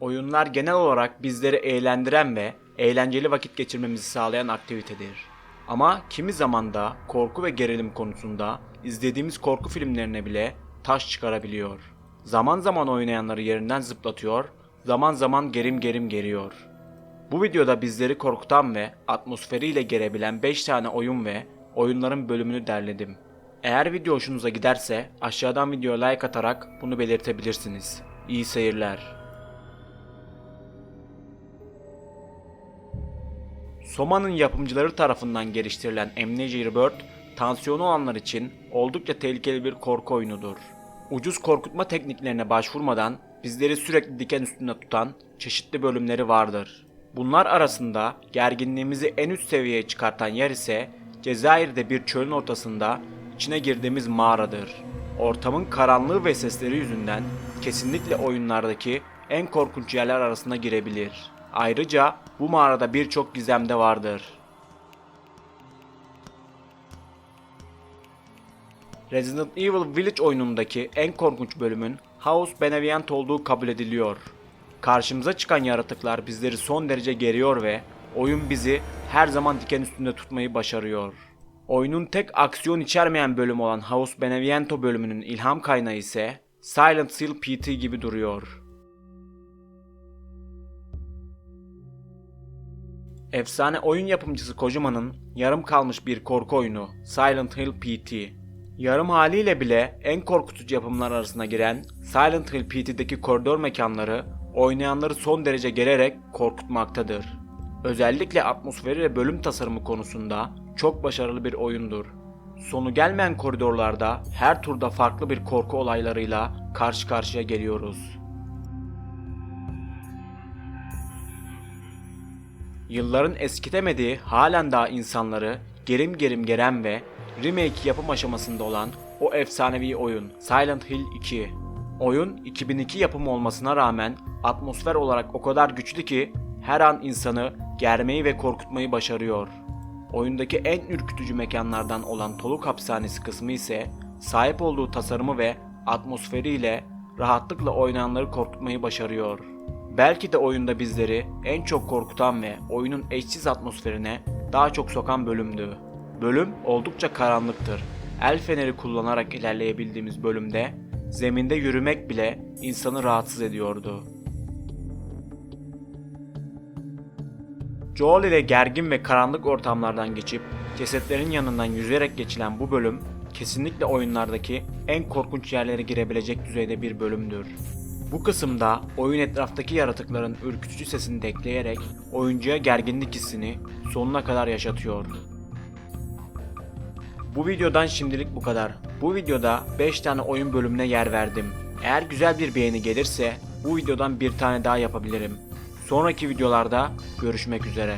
Oyunlar genel olarak bizleri eğlendiren ve eğlenceli vakit geçirmemizi sağlayan aktivitedir. Ama kimi zaman da korku ve gerilim konusunda izlediğimiz korku filmlerine bile taş çıkarabiliyor. Zaman zaman oynayanları yerinden zıplatıyor, zaman zaman gerim gerim geriyor. Bu videoda bizleri korkutan ve atmosferiyle gerebilen 5 tane oyun ve oyunların bölümünü derledim. Eğer video hoşunuza giderse aşağıdan videoya like atarak bunu belirtebilirsiniz. İyi seyirler. Soma'nın yapımcıları tarafından geliştirilen Amnesia Rebirth, tansiyonu olanlar için oldukça tehlikeli bir korku oyunudur. Ucuz korkutma tekniklerine başvurmadan bizleri sürekli diken üstünde tutan çeşitli bölümleri vardır. Bunlar arasında gerginliğimizi en üst seviyeye çıkartan yer ise Cezayir'de bir çölün ortasında içine girdiğimiz mağaradır. Ortamın karanlığı ve sesleri yüzünden kesinlikle oyunlardaki en korkunç yerler arasına girebilir. Ayrıca bu mağarada birçok gizem de vardır. Resident Evil Village oyunundaki en korkunç bölümün House Benevolent olduğu kabul ediliyor. Karşımıza çıkan yaratıklar bizleri son derece geriyor ve oyun bizi her zaman diken üstünde tutmayı başarıyor. Oyunun tek aksiyon içermeyen bölümü olan House Beneviento bölümünün ilham kaynağı ise Silent Hill PT gibi duruyor. Efsane oyun yapımcısı Kojima'nın yarım kalmış bir korku oyunu Silent Hill PT. Yarım haliyle bile en korkutucu yapımlar arasına giren Silent Hill PT'deki koridor mekanları oynayanları son derece gelerek korkutmaktadır. Özellikle atmosferi ve bölüm tasarımı konusunda çok başarılı bir oyundur. Sonu gelmeyen koridorlarda her turda farklı bir korku olaylarıyla karşı karşıya geliyoruz. Yılların eskitemediği halen daha insanları gerim gerim geren ve remake yapım aşamasında olan o efsanevi oyun Silent Hill 2. Oyun 2002 yapımı olmasına rağmen atmosfer olarak o kadar güçlü ki her an insanı germeyi ve korkutmayı başarıyor. Oyundaki en ürkütücü mekanlardan olan Toluk Hapishanesi kısmı ise sahip olduğu tasarımı ve atmosferiyle rahatlıkla oynayanları korkutmayı başarıyor. Belki de oyunda bizleri en çok korkutan ve oyunun eşsiz atmosferine daha çok sokan bölümdü. Bölüm oldukça karanlıktır. El feneri kullanarak ilerleyebildiğimiz bölümde zeminde yürümek bile insanı rahatsız ediyordu. Joel ile gergin ve karanlık ortamlardan geçip cesetlerin yanından yüzerek geçilen bu bölüm kesinlikle oyunlardaki en korkunç yerlere girebilecek düzeyde bir bölümdür. Bu kısımda oyun etraftaki yaratıkların ürkütücü sesini de ekleyerek oyuncuya gerginlik hissini sonuna kadar yaşatıyor. Bu videodan şimdilik bu kadar. Bu videoda 5 tane oyun bölümüne yer verdim. Eğer güzel bir beğeni gelirse bu videodan bir tane daha yapabilirim. Sonraki videolarda görüşmek üzere.